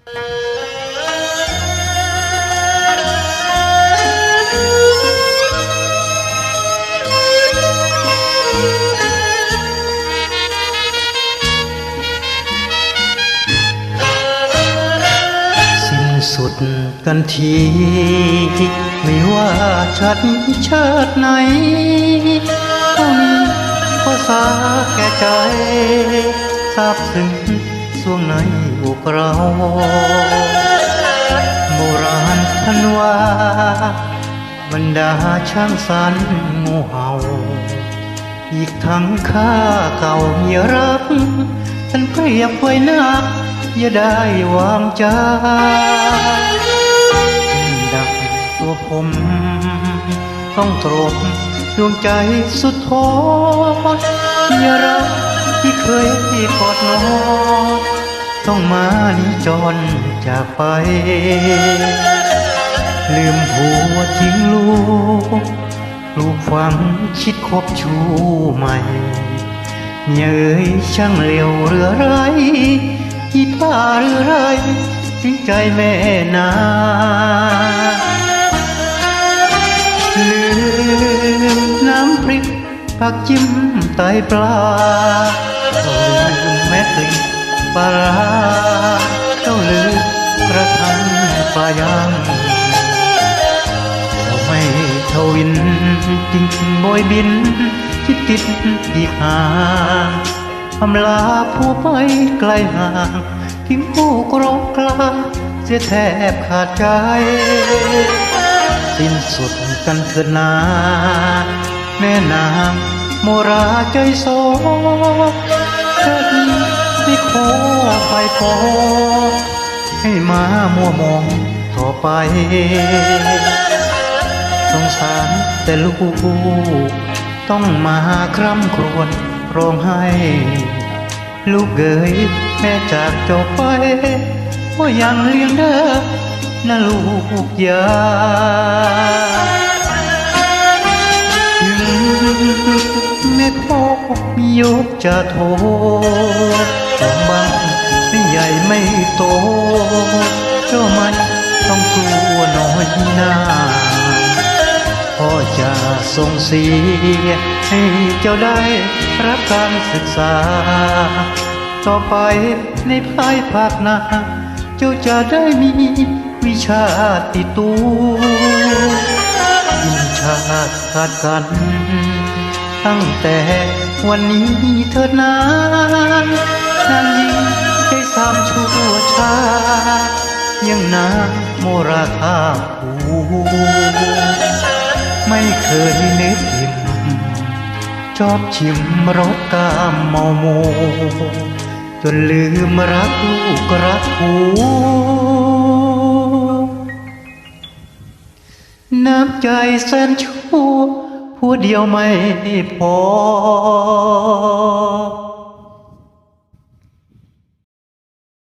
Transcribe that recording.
สิ้นสุดกันที ไม่ว่าชาตินี้ชาติไหนต้องมีภาษาแก่ใจทราบซึ้ง สวงในอกเราโบราณท่านว่าบรรดาช่างสรรงูเห่า อีกทั้งข้าเก่าเมียรักท่านเปรียบไว้นัก อย่าได้วางใจดังตัวผม ต้องตรบดวงใจสุดท้อเมียรัก ที่เคยกอดนอนต้องมานิจรจากไป ลืมผัวทิ้งลูก ลูกฝังคิดคบชู้ใหม่เมียเอ๋ยช่างเร็วเรือไรที่ป้าเรือไรทิ้งใจแม่นาลืมน้ำพริกผักจิ้มไตปลา ต้องลืมแม่กลิ่นปลาร้าต้องลืมกระทังปลาย่างไม่ทวินจริงโบยบิน คิดติดอีกหาอำลาผู้ไปไกลห่างทิ้งผู้กรอกกลางเสียแทบขาดใจ สิ้นสุดกันเถิดนาแม่นางโมราใจโซเธอไม่ขอไปพอให้มามัวมองต่อไป สงสารแต่ลูกต้องมาคร่ำครวญร้องไห้ ลูกเอ๋ยแม่จากเจ้าไปว่ายังเลี้ยงเด้อนะลูกยา ยกจะโทษของบ้านไม่ใหญ่ไม่โต เจ้ามันต้องกลัวน้อยหน้าพ่อจะส่งเสียให้เจ้าได้รับการศึกษา ต่อไปในภายภาคหน้า เจ้าจะได้มีวิชาติดตัวยิ่งชาติขาดกัน ตั้งแต่วันนี้เถิดนานนางยิ่งใจสามชั่วชา ยังนาโมราคาภูไม่เคยนึกอิ่มชอบชิมรสกามเมาโม จนลืมรักลูกรักผัวน้ำใจแสนชั่ว ผู้เดียวไม่พอ